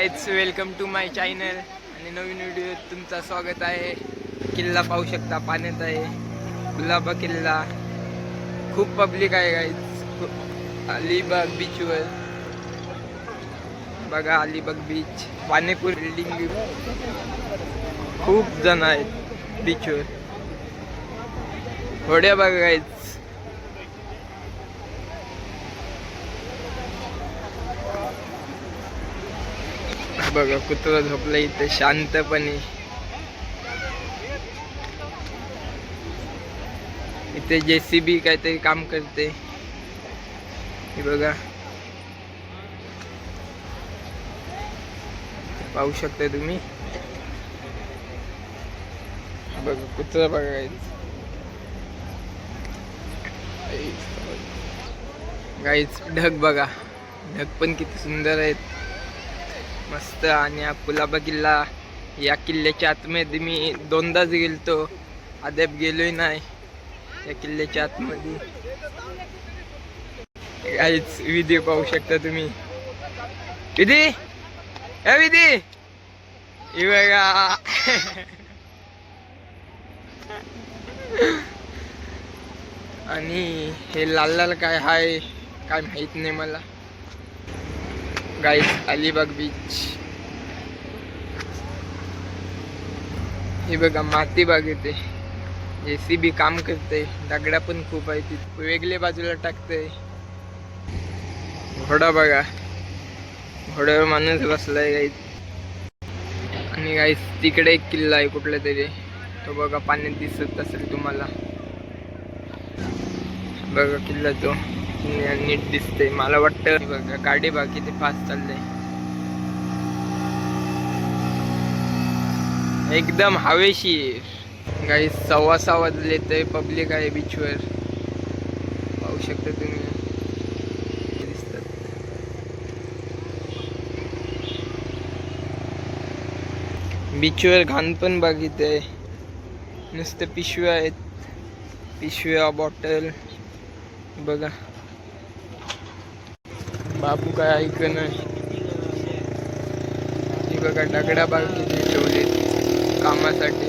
Guys welcome to my channel आणि नवीन video तुमचं स्वागत आहे. किल्ला पाहू शकता पाण्यात आहे. गुलाबा किल्ला. खूप पब्लिक आहे गाईज अलिबाग बीचवर बघा अलिबाग बीच पाणीपूर बिल्डिंग खूप जण आहेत बीचवर होड्या बघा गाईज बघा कुत्रा झोपलं इथे शांतपणे. इथे जेसीबी काहीतरी काम करते. हे बघा. पाहू शकता तुम्ही? बघा कुत्रा बघा गाईच ढग बघा. ढग पण किती सुंदर आहेत. मस्त आणि हा कुलाबा किल्ला या किल्ल्याच्या आतमध्ये मी दोनदाच गेलतो. अद्याप गेलोय नाही. या किल्ल्याच्या आतमध्ये. काहीच विधी पाहू शकता तुम्ही. विधी! या विधी! हे बघा. आणि हे लाल लाल काय हाय काय माहीत नाही मला. गाईस अलिबाग बीच हे बघा माती बाग येते. बी काम करते. दगडा पण खूप आहे तिथे. वेगळ्या बाजूला टाकते. घोडा बघा. घोड्यावर माणूस बसलाय गाईस आणि गाईस तिकडे एक किल्ला आहे कुठला तरी. तो बघा पाण्यात दिसत असेल तुम्हाला. बघा किल्ला तो. नीट दिसते मला वाटतं बघा गाडी बाकी किती फास्ट चाललंय. एकदम हवेशीर. गाई सव्वा सहा वाजले ते पब्लिक आहे बीचवर पाहू शकता तुम्ही. दिसतात. बीचवर घाण पण बघितले नुसतं पिशव्या आहेत. पिशव्या बॉटल बघा. बापू काय ऐक नाही. हे बघा दगडा बाग किती ठेवले कामासाठी.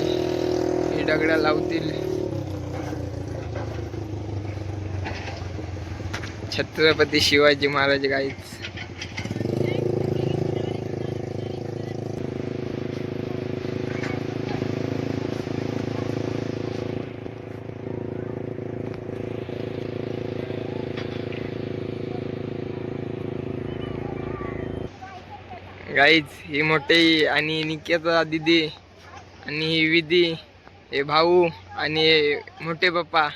हे दगडा लावतील. छत्रपती शिवाजी महाराज गाईच गाईज ही मोठी आणि निकेता दिदी आणि ही विधी हे भाऊ आणि मोठे पप्पा.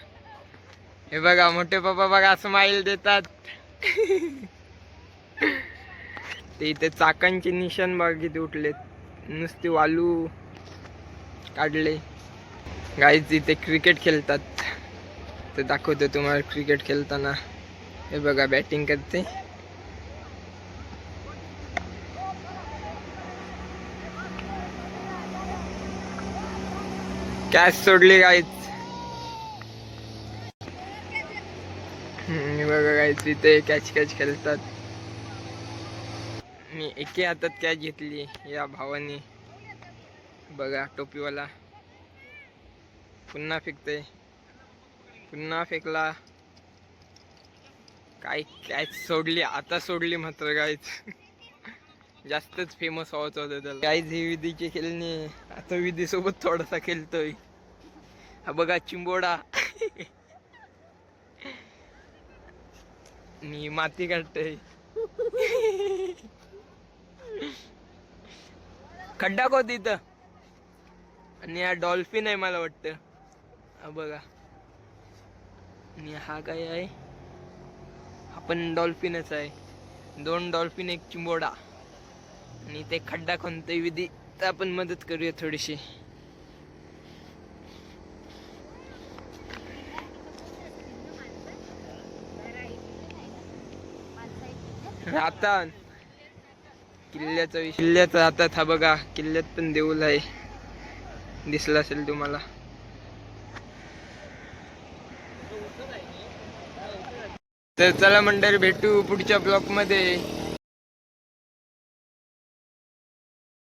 हे बघा मोठे पप्पा बघा स्माईल देतात. ते इथे चाकांचे निशाण बघा किती उठलेत. नुसते वालू काढले. गाईज इथे क्रिकेट खेळतात. ते दाखवतो तुम्हाला क्रिकेट खेळताना. हे बघा बॅटिंग करते. कॅच सोडली गाईच बघा गाईच तिथे कॅच कॅच खेळतात. मी एके हातात कॅच घेतली या भावाने. बघा टोपीवाला. पुन्हा फेकते पुन्हा फेकला. काय कॅच सोडली आता सोडली मात्र गाईच जास्तच फेमस व्हायचं होतं त्याला. काहीच हे विधीचे खेळणे. आता विधी सोबत थोडासा खेळतोय. हा बघा चिंबोडा. मी माती काढतोय. खड्डा कोत इथं. आणि हा डॉल्फिन आहे मला वाटतं. हा बघा. आणि हा काय आहे? हा पण डॉल्फिनच आहे. दोन डॉल्फिन एक चिंबोडा. आणि ते खड्डा कोणते विधी तर आपण मदत करूया थोडीशी. आता किल्ल्याचा विषय. किल्ल्याचा आता हा बघा किल्ल्यात पण देऊल आहे. दिसला असेल तुम्हाला. तर चला मंडळी भेटू पुढच्या ब्लॉकमध्ये